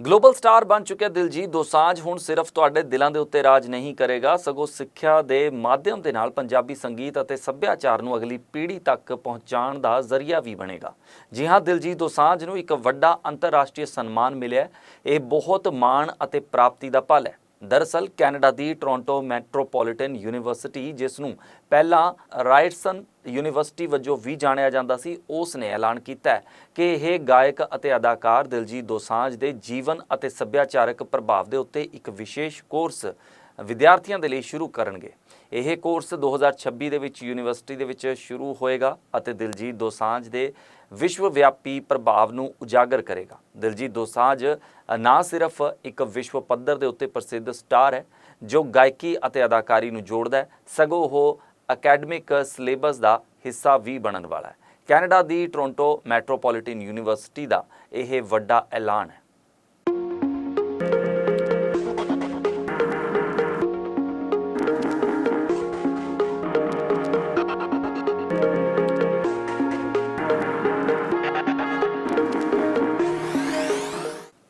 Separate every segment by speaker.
Speaker 1: Global star ਬਣ ਚੁੱਕਿਆ ਦਿਲਜੀਤ ਦੋਸਾਂਝ। ਹੁਣ ਸਿਰਫ ਤੁਹਾਡੇ ਦਿਲਾਂ ਦੇ ਉੱਤੇ ਰਾਜ ਨਹੀਂ ਕਰੇਗਾ। ਸਗੋਂ ਸਿੱਖਿਆ ਦੇ ਮਾਧਿਅਮ ਦੇ ਨਾਲ ਪੰਜਾਬੀ ਸੰਗੀਤ ਅਤੇ ਸੱਭਿਆਚਾਰ ਨੂੰ ਅਗਲੀ ਪੀੜ੍ਹੀ ਤੱਕ ਪਹੁੰਚਾਉਣ ਦਾ ਜ਼ਰੀਆ ਵੀ ਬਣੇਗਾ। ਜੀ ਹਾਂ, ਦਿਲਜੀਤ ਦੋਸਾਂਝ ਨੂੰ ਇੱਕ ਵੱਡਾ ਅੰਤਰਰਾਸ਼ਟਰੀ ਸਨਮਾਨ ਮਿਲਿਆ ਇਹ ਬਹੁਤ ਮਾਣ ਅਤੇ ਪ੍ਰਾਪਤੀ ਦਾ ਪਲ ਹੈ। ਦਰਅਸਲ ਕੈਨੇਡਾ ਦੀ ਟੋਰਾਂਟੋ ਮੈਟਰੋਪੋਲੀਟਨ ਯੂਨੀਵਰਸਿਟੀ, ਜਿਸ ਨੂੰ ਪਹਿਲਾਂ ਰਾਈਟਸਨ ਯੂਨੀਵਰਸਿਟੀ ਵਜੋਂ ਵੀ ਜਾਣਿਆ ਜਾਂਦਾ ਸੀ, ਉਸ ਨੇ ਐਲਾਨ ਕੀਤਾ ਕਿ ਇਹ ਗਾਇਕ ਅਤੇ ਅਦਾਕਾਰ ਦਿਲਜੀਤ ਦੋਸਾਂਝ ਦੇ ਜੀਵਨ ਅਤੇ ਸੱਭਿਆਚਾਰਕ ਪ੍ਰਭਾਵ ਦੇ ਉੱਤੇ ਇੱਕ ਵਿਸ਼ੇਸ਼ ਕੋਰਸ ਵਿਦਿਆਰਥੀਆਂ ਦੇ ਲਈ ਸ਼ੁਰੂ ਕਰਨਗੇ। ਇਹ ਕੋਰਸ 2026 ਦੇ ਵਿੱਚ ਯੂਨੀਵਰਸਿਟੀ ਦੇ ਵਿੱਚ ਸ਼ੁਰੂ ਹੋਏਗਾ ਅਤੇ ਦਿਲਜੀਤ ਦੋਸਾਂਝ ਦੇ ਵਿਸ਼ਵ ਵਿਆਪੀ ਪ੍ਰਭਾਵ ਨੂੰ ਉਜਾਗਰ ਕਰੇਗਾ। ਦਿਲਜੀਤ ਦੋਸਾਂਝ ਨਾ ਸਿਰਫ ਇੱਕ ਵਿਸ਼ਵ ਪੱਧਰ ਦੇ ਉੱਤੇ ਪ੍ਰਸਿੱਧ ਸਟਾਰ ਹੈ, ਜੋ ਗਾਇਕੀ ਅਤੇ ਅਦਾਕਾਰੀ ਨੂੰ ਜੋੜਦਾ ਹੈ, ਸਗੋਂ ਉਹ ਅਕੈਡਮਿਕ ਸਿਲੇਬਸ ਦਾ ਹਿੱਸਾ ਵੀ ਬਣਨ ਵਾਲਾ ਹੈ। ਕੈਨੇਡਾ ਦੀ ਟੋਰਾਂਟੋ ਮੈਟਰੋਪੋਲੀਟਨ ਯੂਨੀਵਰਸਿਟੀ ਦਾ ਇਹ ਵੱਡਾ ਐਲਾਨ ਹੈ।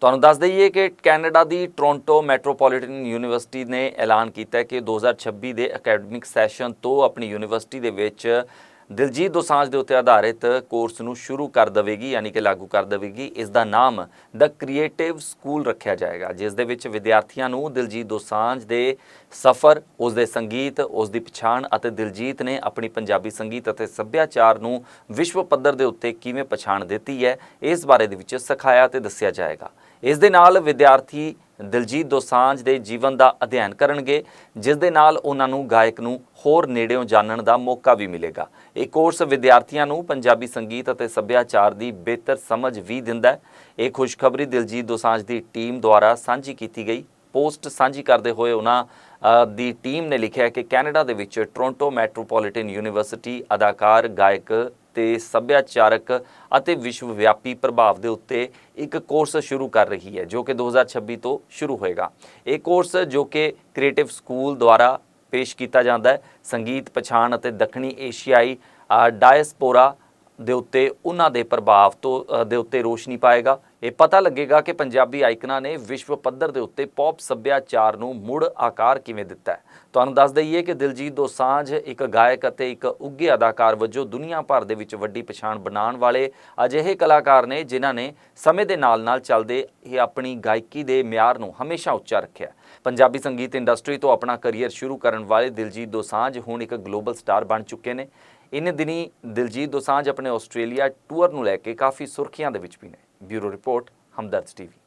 Speaker 1: ਤੁਹਾਨੂੰ ਦੱਸ ਦਈਏ ਕਿ ਕੈਨੇਡਾ ਦੀ ਟੋਰਾਂਟੋ ਮੈਟਰੋਪੋਲੀਟਨ ਯੂਨੀਵਰਸਿਟੀ ਨੇ ਐਲਾਨ ਕੀਤਾ ਹੈ ਕਿ 2026 ਦੇ ਅਕੈਡਮਿਕ ਸੈਸ਼ਨ ਤੋਂ ਆਪਣੀ ਯੂਨੀਵਰਸਿਟੀ ਦੇ ਵਿੱਚ ਦਿਲਜੀਤ ਦੋਸਾਂਝ ਦੇ ਉੱਤੇ ਆਧਾਰਿਤ ਕੋਰਸ ਨੂੰ ਸ਼ੁਰੂ ਕਰ ਦੇਵੇਗੀ, ਯਾਨੀ ਕਿ ਲਾਗੂ ਕਰ ਦੇਵੇਗੀ। ਇਸ ਦਾ ਨਾਮ ਦ ਕ੍ਰੀਏਟਿਵ ਸਕੂਲ ਰੱਖਿਆ ਜਾਏਗਾ, ਜਿਸ ਦੇ ਵਿੱਚ ਵਿਦਿਆਰਥੀਆਂ ਨੂੰ ਦਿਲਜੀਤ ਦੋਸਾਂਝ ਦੇ ਸਫ਼ਰ, ਉਸ ਦੇ ਸੰਗੀਤ, ਉਸ ਦੀ ਪਛਾਣ ਅਤੇ ਦਿਲਜੀਤ ਨੇ ਆਪਣੀ ਪੰਜਾਬੀ ਸੰਗੀਤ ਅਤੇ ਸੱਭਿਆਚਾਰ ਨੂੰ ਵਿਸ਼ਵ ਪੱਧਰ ਦੇ ਉੱਤੇ ਕਿਵੇਂ ਪਛਾਣ ਦਿੱਤੀ ਹੈ, ਇਸ ਬਾਰੇ ਦੇ ਵਿੱਚ ਸਿਖਾਇਆ ਤੇ ਦੱਸਿਆ ਜਾਏਗਾ। ਇਸ ਦੇ ਨਾਲ ਵਿਦਿਆਰਥੀ ਦਿਲਜੀਤ ਦੋਸਾਂਝ ਦੇ ਜੀਵਨ ਦਾ ਅਧਿਐਨ ਕਰਨਗੇ, ਜਿਸ ਦੇ ਨਾਲ ਉਹਨਾਂ ਨੂੰ ਗਾਇਕ ਨੂੰ ਹੋਰ ਨੇੜਿਓਂ ਜਾਣਨ ਦਾ ਮੌਕਾ ਵੀ ਮਿਲੇਗਾ। ਇਹ ਕੋਰਸ ਵਿਦਿਆਰਥੀਆਂ ਨੂੰ ਪੰਜਾਬੀ ਸੰਗੀਤ ਅਤੇ ਸੱਭਿਆਚਾਰ ਦੀ ਬਿਹਤਰ ਸਮਝ ਵੀ ਦਿੰਦਾ ਹੈ। ਇਹ ਖੁਸ਼ਖਬਰੀ ਦਿਲਜੀਤ ਦੋਸਾਂਝ ਦੀ ਟੀਮ ਦੁਆਰਾ ਸਾਂਝੀ ਕੀਤੀ ਗਈ। ਪੋਸਟ ਸਾਂਝੀ ਕਰਦੇ ਹੋਏ ਉਹਨਾਂ ਦੀ ਟੀਮ ਨੇ ਲਿਖਿਆ ਕਿ ਕੈਨੇਡਾ ਦੇ ਵਿੱਚ ਟੋਰਾਂਟੋ ਮੈਟਰੋਪੋਲੀਟਨ ਯੂਨੀਵਰਸਿਟੀ ਅਦਾਕਾਰ, ਗਾਇਕ ਤੇ ਸੱਭਿਆਚਾਰਕ ਅਤੇ ਵਿਸ਼ਵ ਵਿਆਪੀ ਪ੍ਰਭਾਵ ਦੇ ਉੱਤੇ ਇੱਕ ਕੋਰਸ ਸ਼ੁਰੂ ਕਰ ਰਹੀ ਹੈ, ਜੋ ਕਿ 2026 ਤੋਂ ਸ਼ੁਰੂ ਹੋਏਗਾ। ਇਹ ਕੋਰਸ ਜੋ ਕਿ ਕ੍ਰੀਏਟਿਵ ਸਕੂਲ ਦੁਆਰਾ ਪੇਸ਼ ਕੀਤਾ ਜਾਂਦਾ ਹੈ, ਸੰਗੀਤ, ਪਛਾਣ ਅਤੇ ਦੱਖਣੀ ਏਸ਼ੀਆਈ ਡਾਇਸਪੋਰਾ ਦੇ ਉੱਤੇ ਉਹਨਾਂ ਦੇ ਪ੍ਰਭਾਵ ਤੋਂ ਦੇ ਉੱਤੇ ਰੋਸ਼ਨੀ ਪਾਏਗਾ। ਇਹ ਪਤਾ ਲੱਗੇਗਾ ਕਿ ਪੰਜਾਬੀ ਆਈਕਨਾਂ ਨੇ ਵਿਸ਼ਵ ਪੱਧਰ ਦੇ ਉੱਤੇ ਪੌਪ ਸੱਭਿਆਚਾਰ ਨੂੰ ਮੁੜ ਆਕਾਰ ਕਿਵੇਂ ਦਿੱਤਾ ਹੈ। ਤੁਹਾਨੂੰ ਦੱਸ ਦਈਏ ਕਿ ਦਿਲਜੀਤ ਦੋਸਾਂਝ ਇੱਕ ਗਾਇਕ ਅਤੇ ਇੱਕ ਉੱਘੇ ਅਦਾਕਾਰ ਵਜੋਂ ਦੁਨੀਆ ਭਰ ਦੇ ਵਿੱਚ ਵੱਡੀ ਪਛਾਣ ਬਣਾਉਣ ਵਾਲੇ ਅਜਿਹੇ ਕਲਾਕਾਰ ਨੇ ਜਿਨ੍ਹਾਂ ਨੇ ਸਮੇਂ ਦੇ ਨਾਲ-ਨਾਲ ਚੱਲਦੇ ਇਹ ਆਪਣੀ ਗਾਇਕੀ ਦੇ ਮਿਆਰ ਨੂੰ ਹਮੇਸ਼ਾ ਉੱਚਾ ਰੱਖਿਆ ਪੰਜਾਬੀ ਸੰਗੀਤ ਇੰਡਸਟਰੀ ਤੋਂ ਆਪਣਾ ਕੈਰੀਅਰ ਸ਼ੁਰੂ ਕਰਨ ਵਾਲੇ ਦਿਲਜੀਤ ਦੋਸਾਂਝ ਹੁਣ ਇੱਕ ਗਲੋਬਲ ਸਟਾਰ ਬਣ ਚੁੱਕੇ ਨੇ। ਇਨ ਦਿਨੀ ਦਿਲਜੀਤ ਦੋਸਾਂਝ ਆਪਣੇ ਆਸਟ੍ਰੇਲੀਆ ਟੂਰ ਨੂੰ ਲੈ ਕੇ ਕਾਫੀ ਸੁਰਖੀਆਂ ਦੇ ਵਿੱਚ ਵੀ ਨੇ। Bureau Report, Hamdard TV.